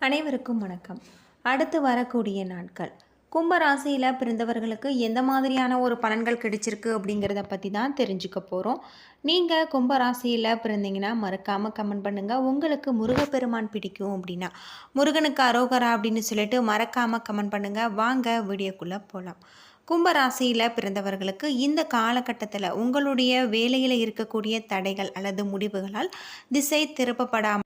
அனைவருக்கும் வணக்கம். அடுத்து வரக்கூடிய நாட்கள். கும்ப ராசியில் பிறந்தவர்களுக்கு எந்த மாதிரியான ஒரு பலன்கள் கிடைச்சிருக்கு அப்படிங்கிறத பற்றி தான் தெரிஞ்சுக்க போகிறோம் நீங்கள் கும்ப ராசியில் பிறந்தீங்கன்னா மறக்காமல் கமெண்ட் பண்ணுங்கள் உங்களுக்கு முருகப்பெருமான் பிடிக்கும் அப்படின்னா முருகனுக்கு அரோகரா அப்படின்னு சொல்லிட்டு மறக்காமல் கமெண்ட் பண்ணுங்கள் வாங்க வீடியோக்குள்ளே போகலாம் கும்பராசியில் பிறந்தவர்களுக்கு இந்த காலகட்டத்தில் உங்களுடைய வேலையில் இருக்கக்கூடிய தடைகள் அல்லது முடிவுகளால் திசை திருப்பப்படாமல்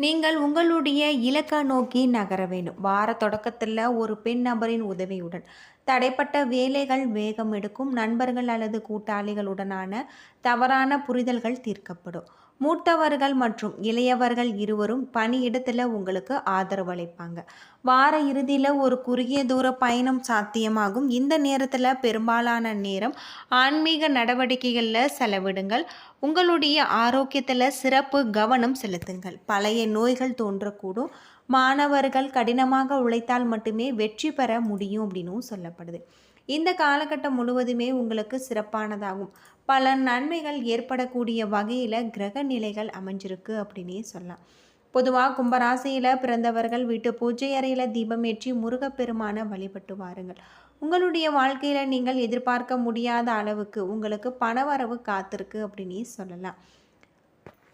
நீங்கள் உங்களுடைய இலக்கை நோக்கி நகர வேண்டும். வார தொடக்கத்தில் ஒரு பெண் நபரின் உதவியுடன். தடைப்பட்ட வேலைகள் வேகம் எடுக்கும். நண்பர்கள் அல்லது கூட்டாளிகளுடனான தவறான புரிதல்கள் தீர்க்கப்படும். மூத்தவர்கள் மற்றும் இளையவர்கள் இருவரும் பணியிடத்தில் உங்களுக்கு ஆதரவு அளிப்பாங்க. வார இறுதியில் ஒரு குறுகிய தூர பயணம் சாத்தியமாகும். இந்த நேரத்தில் பெரும்பாலான நேரம் ஆன்மீக நடவடிக்கைகளில் செலவிடுங்கள். உங்களுடைய ஆரோக்கியத்தில் சிறப்பு கவனம் செலுத்துங்கள். பழைய நோய்கள் தோன்றக்கூடும். மாணவர்கள் கடினமாக உழைத்தால் மட்டுமே வெற்றி பெற முடியும் அப்படின்னும் சொல்லப்படுது. இந்த காலகட்டம் முழுவதுமே உங்களுக்கு சிறப்பானதாகும். பல நன்மைகள் ஏற்படக்கூடிய வகையில் கிரக நிலைகள் அமைஞ்சிருக்கு அப்படின்னே சொல்லலாம். பொதுவாக கும்பராசியில் பிறந்தவர்கள் வீட்டு பூஜை அறையில் தீபமேற்றி முருகப்பெருமான வழிபட்டு வாருங்கள். உங்களுடைய வாழ்க்கையில் நீங்கள் எதிர்பார்க்க முடியாத அளவுக்கு உங்களுக்கு பணவரவு காத்திருக்கு அப்படின்னே சொல்லலாம்.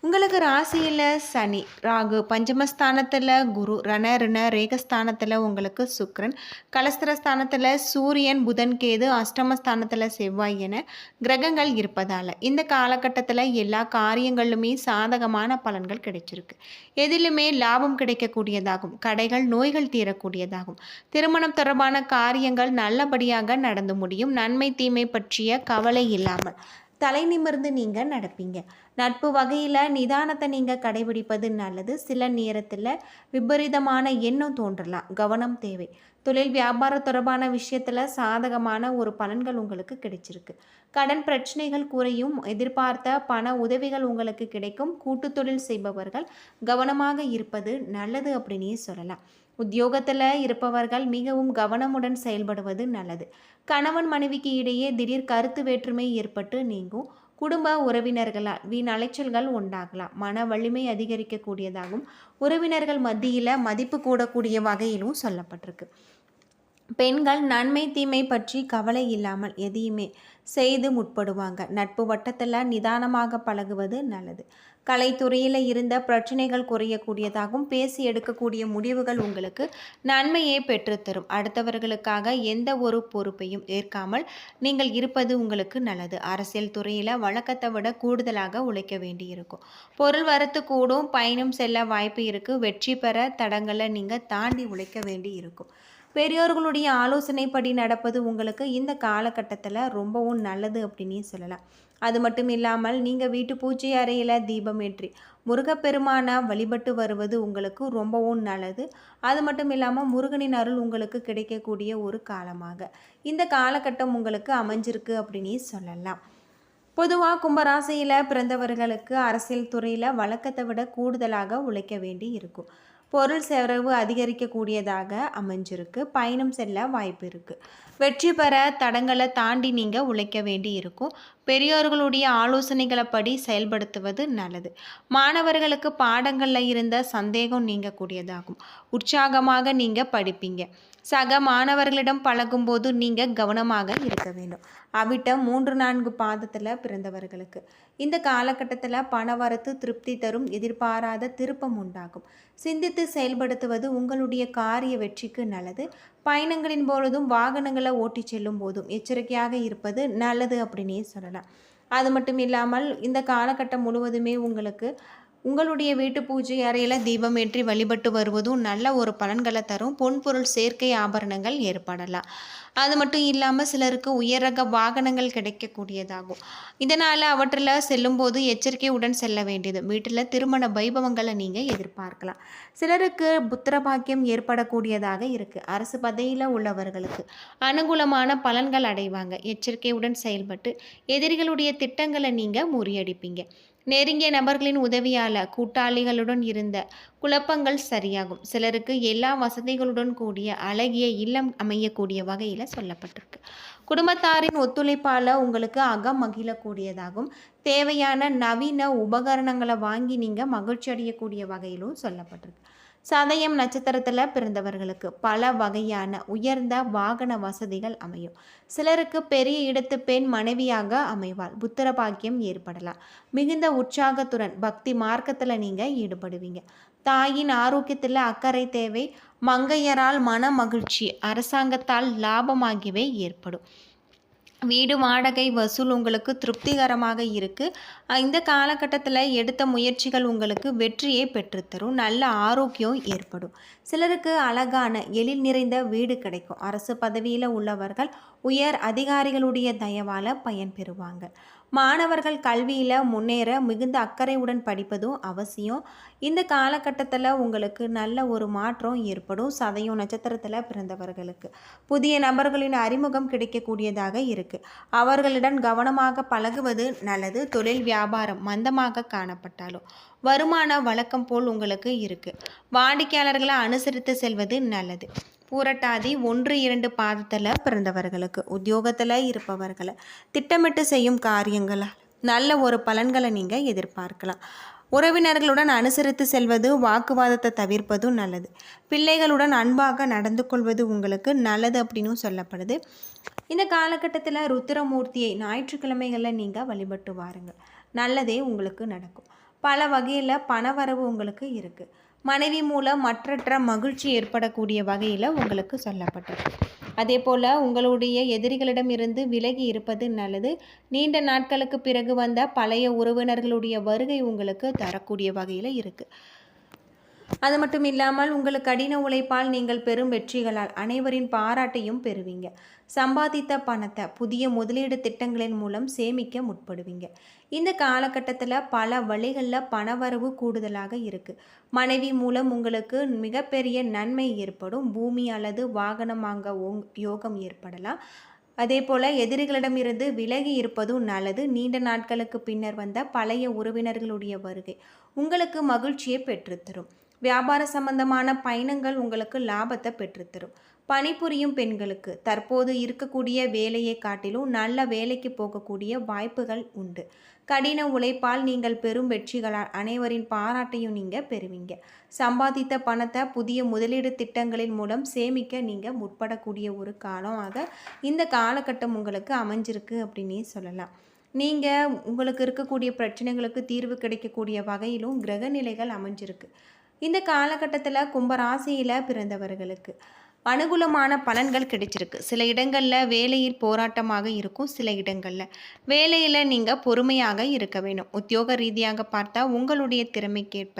உங்களுக்கு ராசியில் சனி ராகு பஞ்சமஸ்தானத்தில் குரு ரண ரிண ரேகஸ்தானத்தில் உங்களுக்கு சுக்ரன் கலஸ்திரஸ்தானத்தில் சூரியன் புதன் கேது அஷ்டமஸ்தானத்தில் செவ்வாய் என கிரகங்கள் இருப்பதால் இந்த காலகட்டத்தில் எல்லா காரியங்களிலுமே சாதகமான பலன்கள் கிடைச்சிருக்கு. எதிலுமே லாபம் கிடைக்கக்கூடியதாகும். கடைகள் நோய்கள் தீரக்கூடியதாகும். திருமணம் தொடர்பான காரியங்கள் நல்லபடியாக நடந்து முடியும். நன்மை தீமை பற்றிய கவலை இல்லாமல். தலை நிமிர்ந்து நீங்கள் நடப்பீங்க. நட்பு வகையில் நிதானத்தை நீங்கள் கடைபிடிப்பது நல்லது. சில நேரத்தில் விபரீதமான எண்ணம் தோன்றலாம். கவனம் தேவை. தொழில் வியாபார தொடர்பான விஷயத்தில் சாதகமான ஒரு பலன்கள் உங்களுக்கு கிடைச்சிருக்கு. கடன் பிரச்சனைகள் குறையும் எதிர்பார்த்த பண உதவிகள் உங்களுக்கு கிடைக்கும். கூட்டு தொழில் செய்பவர்கள் கவனமாக இருப்பது நல்லது அப்படின்னே சொல்லலாம். உத்தியோகத்தில் இருப்பவர்கள் மிகவும் கவனமுடன் செயல்படுவது நல்லது. கணவன் மனைவிக்கு இடையே திடீர் கருத்து வேற்றுமை ஏற்பட்டு நீங்கும். குடும்ப உறவினர்களால் வீண் அலைச்சல்கள் உண்டாகலாம். மன வலிமை அதிகரிக்கக்கூடியதாகும் உறவினர்கள் மத்தியில் மதிப்பு கூடக்கூடிய வகையிலும் சொல்லப்பட்டிருக்கு. பெண்கள் நன்மை தீமை பற்றி கவலை இல்லாமல் எதையுமே செய்து முற்படுவாங்க. நட்பு வட்டத்தில் நிதானமாக பழகுவது நல்லது. கலைத்துறையில் இருந்த பிரச்சனைகள் குறையக்கூடியதாகவும் பேசி எடுக்கக்கூடிய முடிவுகள் உங்களுக்கு நன்மையை பெற்றுத்தரும் அடுத்தவர்களுக்காக எந்த ஒரு பொறுப்பையும் ஏற்காமல் நீங்கள் இருப்பது உங்களுக்கு நல்லது. அரசியல் துறையில் வழக்கத்தை விட கூடுதலாக உழைக்க வேண்டியிருக்கும். பொருள் வரத்து கூடும் பயணம் செல்ல வாய்ப்பு இருக்குது வெற்றி பெற தடங்களை நீங்கள் தாண்டி உழைக்க வேண்டி இருக்கும் பெரியோர்களுடைய ஆலோசனைப்படி நடப்பது உங்களுக்கு இந்த காலகட்டத்தில் ரொம்பவும் நல்லது அப்படின்னே சொல்லலாம். அது மட்டும் இல்லாமல் நீங்கள் வீட்டு பூஜை அறையில் தீபம் ஏற்றி முருகப்பெருமானை வழிபட்டு வருவது உங்களுக்கு ரொம்பவும் நல்லது. அது மட்டும் இல்லாமல் முருகனின் அருள் உங்களுக்கு கிடைக்கக்கூடிய ஒரு காலமாக. இந்த காலகட்டம் உங்களுக்கு அமைஞ்சிருக்கு அப்படின்னே சொல்லலாம். பொதுவாக கும்பராசியில் பிறந்தவர்களுக்கு அரசியல் துறையில் வழக்கத்தை விட கூடுதலாக உழைக்க வேண்டி இருக்கும். பொருள் செலவு அதிகரிக்கக்கூடியதாக அமைஞ்சிருக்கு. பயணம் செல்ல வாய்ப்பு இருக்குது வெற்றி பெற தடங்களை தாண்டி நீங்கள் உழைக்க வேண்டி இருக்கும் பெரியோர்களுடைய ஆலோசனைகளை படி செயல்படுத்துவது நல்லது. மாணவர்களுக்கு பாடங்களில் இருந்த சந்தேகம் நீங்கக்கூடியதாகும். உற்சாகமாக நீங்கள் படிப்பீங்க. சக மாணவர்களிடம் பழகும்போது நீங்கள் கவனமாக இருக்க வேண்டும். அவிட்டம் மூன்று நான்கு பாதத்தில் பிறந்தவர்களுக்கு. இந்த காலகட்டத்தில் பணவரத்து திருப்தி தரும் எதிர்பாராத திருப்பம் உண்டாகும். சிந்தித்து செயல்படுத்துவது உங்களுடைய காரிய வெற்றிக்கு நல்லது. பயணங்களின் பொழுதும் வாகனங்களை ஓட்டி செல்லும் போதும் எச்சரிக்கையாக இருப்பது நல்லது அப்படின்னே சொல்லலாம். அது மட்டும் இல்லாமல் இந்த காலகட்டம் முழுவதுமே உங்களுக்கு உங்களுடைய வீட்டு பூஜை அறையில் தீபம் ஏற்றி வழிபட்டு வருவதும் நல்ல ஒரு பலன்களை தரும். பொன்பொருள் சேர்க்கை ஆபரணங்கள் ஏற்படலாம். அது மட்டும் இல்லாமல் சிலருக்கு உயரக வாகனங்கள் கிடைக்கக்கூடியதாகும். இதனால் அவற்றில் செல்லும்போது எச்சரிக்கையுடன் செல்ல வேண்டியது. வீட்டில் திருமண வைபவங்களை நீங்கள் எதிர்பார்க்கலாம். சிலருக்கு புத்திர பாக்கியம் ஏற்படக்கூடியதாக இருக்குது அரசு பதவியில் உள்ளவர்களுக்கு அனுகூலமான பலன்கள் அடைவாங்க. எச்சரிக்கையுடன் செயல்பட்டு எதிரிகளுடைய திட்டங்களை நீங்கள் முறியடிப்பீங்க. நெருங்கிய நபர்களின் உதவியால் கூட்டாளிகளுடன் இருந்த குழப்பங்கள் சரியாகும். சிலருக்கு எல்லா வசதிகளுடன் கூடிய அழகிய இல்லம் அமையக்கூடிய வகையில் சொல்லப்பட்டிருக்கு. குடும்பத்தாரின் ஒத்துழைப்பால் உங்களுக்கு அகம் மகிழக்கூடியதாகும். தேவையான நவீன உபகரணங்களை வாங்கி நீங்கள் மகிழ்ச்சி அடையக்கூடிய வகையிலும் சொல்லப்பட்டிருக்கு. சதயம் நட்சத்திரத்தில் பிறந்தவர்களுக்கு பல வகையான உயர்ந்த வாகன வசதிகள் அமையும். சிலருக்கு பெரிய இடத்து பெண் மனைவியாக அமைவாள். புத்திர பாக்கியம் ஏற்படலாம். மிகுந்த உற்சாகத்துடன் பக்தி மார்க்கத்தில் நீங்கள் ஈடுபடுவீங்க. தாயின் ஆரோக்கியத்தில் அக்கறை தேவை. மங்கையரால் மன மகிழ்ச்சி அரசாங்கத்தால் லாபம் ஆகியவை ஏற்படும். வீடு வாடகை வசூல் உங்களுக்கு திருப்திகரமாக இருக்குது இந்த காலகட்டத்தில் எடுத்த முயற்சிகள் உங்களுக்கு வெற்றியை பெற்றுத்தரும். நல்ல ஆரோக்கியம் ஏற்படும். சிலருக்கு அழகான எழில் நிறைந்த வீடு கிடைக்கும். அரசு பதவியில் உள்ளவர்கள் உயர் அதிகாரிகளுடைய தயவால் பயன்பெறுவாங்க மாணவர்கள் கல்வியில் முன்னேற மிகுந்த அக்கறையுடன் படிப்பதும் அவசியம். இந்த காலகட்டத்தில் உங்களுக்கு நல்ல ஒரு மாற்றம் ஏற்படும். சதயம் நட்சத்திரத்தில் பிறந்தவர்களுக்கு. புதிய நபர்களின் அறிமுகம் கிடைக்கக்கூடியதாக இருக்குது அவர்களிடம் கவனமாக பழகுவது நல்லது. தொழில் வியாபாரம் மந்தமாக காணப்பட்டாலும் வருமான வழக்கம் போல் உங்களுக்கு இருக்குது வாடிக்கையாளர்களை அனுசரித்து செல்வது நல்லது. பூரட்டாதி ஒன்று இரண்டு பாதத்தில் பிறந்தவர்களுக்கு உத்தியோகத்தில் இருப்பவர்களை திட்டமிட்டு செய்யும் காரியங்களால் நல்ல ஒரு பலன்களை நீங்கள் எதிர்பார்க்கலாம். உறவினர்களுடன் அனுசரித்து செல்வது வாக்குவாதத்தை தவிர்ப்பதும் நல்லது. பிள்ளைகளுடன் அன்பாக நடந்து கொள்வது உங்களுக்கு நல்லது அப்படின்னு சொல்லப்படுது. இந்த காலகட்டத்தில் ருத்ரமூர்த்தியை ஞாயிற்றுக்கிழமைகளில் நீங்கள் வழிபட்டு வாருங்கள் நல்லதே உங்களுக்கு நடக்கும். பல வகையில் பணவரவு உங்களுக்கு இருக்குது மனைவி மூலம் மற்றற்ற மகிழ்ச்சி ஏற்படக்கூடிய வகையில் உங்களுக்கு சொல்லப்பட்டிருக்கு அதே போல் உங்களுடைய எதிரிகளிடமிருந்து விலகி இருப்பது நல்லது. நீண்ட நாட்களுக்கு பிறகு வந்த பழைய உறவினர்களுடைய வருகை உங்களுக்கு தரக்கூடிய வகையில் இருக்குது அது மட்டும் இல்லாமல் உங்கள் கடின உழைப்பால் நீங்கள் பெறும் வெற்றிகளால் அனைவரின் பாராட்டையும் பெறுவீங்க. சம்பாதித்த பணத்தை புதிய முதலீடு திட்டங்களின் மூலம் சேமிக்க முற்படுவீங்க. இந்த காலகட்டத்தில் பல வழிகளில் பணவரவு கூடுதலாக இருக்குது மனைவி மூலம் உங்களுக்கு மிகப்பெரிய நன்மை ஏற்படும். பூமி அல்லது வாகனம் வாங்க யோகம் ஏற்படலாம். அதே போல் எதிரிகளிடமிருந்து விலகி இருப்பதும் நல்லது. நீண்ட நாட்களுக்கு பின்னர் வந்த பழைய உறவினர்களுடைய வருகை உங்களுக்கு மகிழ்ச்சியை பெற்றுத்தரும். வியாபார சம்பந்தமான பயணங்கள் உங்களுக்கு லாபத்தை பெற்றுத்தரும். பணிபுரியும் பெண்களுக்கு தற்போது இருக்கக்கூடிய வேலையை காட்டிலும் நல்ல வேலைக்கு போகக்கூடிய வாய்ப்புகள் உண்டு. கடின உழைப்பால் நீங்கள் பெரும் வெற்றிகளால் அனைவரின் பாராட்டையும் நீங்கள் பெறுவீங்க. சம்பாதித்த பணத்தை புதிய முதலீடு திட்டங்களின் மூலம் சேமிக்க நீங்கள் முற்படக்கூடிய ஒரு காலமாக இந்த காலகட்டம் உங்களுக்கு அமைஞ்சிருக்கு அப்படின்னே சொல்லலாம். நீங்கள் உங்களுக்கு இருக்கக்கூடிய பிரச்சனைகளுக்கு தீர்வு கிடைக்கக்கூடிய வகையிலும் கிரக நிலைகள் அமைஞ்சிருக்கு. இந்த காலகட்டத்தில் கும்பராசியில் பிறந்தவர்களுக்கு அனுகூலமான பலன்கள் கிடைச்சிருக்கு. சில இடங்களில் வேலையில் போராட்டமாக இருக்கும் சில இடங்களில் வேலையில் நீங்கள் பொறுமையாக இருக்க வேணும் உத்தியோக ரீதியாக பார்த்தா உங்களுடைய திறமைக்கேற்ப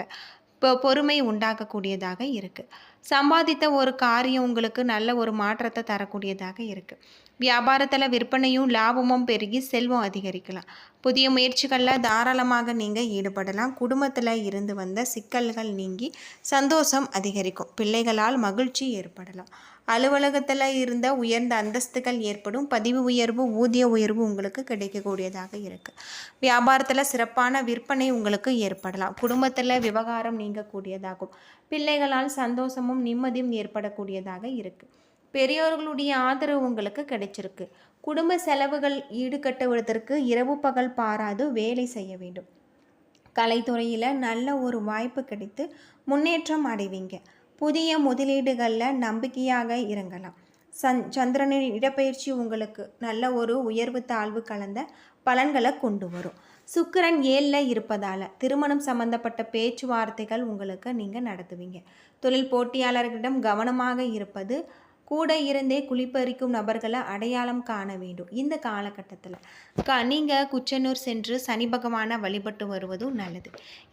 இப்போ பொறுமை உண்டாக்கக்கூடியதாக இருக்குது சம்பாதித்த ஒரு காரியம் உங்களுக்கு நல்ல ஒரு மாற்றத்தை தரக்கூடியதாக இருக்குது வியாபாரத்தில் விற்பனையும் லாபமும் பெருகி செல்வம் அதிகரிக்கலாம். புதிய முயற்சிகளில் தாராளமாக நீங்கள் ஈடுபடலாம். குடும்பத்தில் இருந்து வந்த சிக்கல்கள் நீங்கி சந்தோஷம் அதிகரிக்கும். பிள்ளைகளால் மகிழ்ச்சி ஏற்படலாம். அலுவலகத்தில் இருந்த உயர்ந்த அந்தஸ்துகள் ஏற்படும். பதிவு உயர்வு ஊதிய உயர்வு உங்களுக்கு கிடைக்கக்கூடியதாக இருக்குது வியாபாரத்தில் சிறப்பான விற்பனை உங்களுக்கு ஏற்படலாம். குடும்பத்தில் விவகாரம் நீங்கக்கூடியதாகும். பிள்ளைகளால் சந்தோஷமும் நிம்மதியும் ஏற்படக்கூடியதாக இருக்குது பெரியோர்களுடைய ஆதரவு உங்களுக்கு கிடைச்சிருக்கு. குடும்ப செலவுகள் ஈடுகட்டுவதற்கு இரவு பகல் பாராது வேலை செய்ய வேண்டும். கலைத்துறையில் நல்ல ஒரு வாய்ப்பு கிடைத்து முன்னேற்றம் அடைவீங்க. புதிய முதலீடுகளில் நம்பிக்கையாக இறங்கலாம். சந் சந்திரனின் இடப்பெயர்ச்சி உங்களுக்கு நல்ல ஒரு உயர்வு தாழ்வு கலந்த பலன்களை கொண்டு வரும். சுக்கரன் ஏழில் இருப்பதால் திருமணம் சம்பந்தப்பட்ட பேச்சுவார்த்தைகள் உங்களுக்கு நீங்கள் நடத்துவீங்க. தொழில் போட்டியாளர்களிடம் கவனமாக இருப்பது கூட இருந்தே குளிப்பறிக்கும் நபர்களை அடையாளம் காண வேண்டும். இந்த காலகட்டத்தில் க நீங்கள் குச்சனூர் சென்று சனி பகவானை வழிபட்டு வருவதும் நல்லது.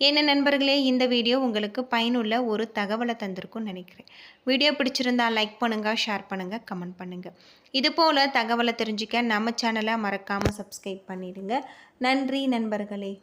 என்ன நண்பர்களே இந்த வீடியோ உங்களுக்கு பயனுள்ள ஒரு தகவலை தந்திருக்கும்னு நினைக்கிறேன். வீடியோ பிடிச்சிருந்தா லைக் பண்ணுங்கள் ஷேர் பண்ணுங்கள் கமெண்ட் பண்ணுங்கள் இது போல் தகவலை தெரிஞ்சுக்க நம்ம சேனலை மறக்காமல் சப்ஸ்கிரைப் பண்ணிடுங்க. நன்றி நண்பர்களே.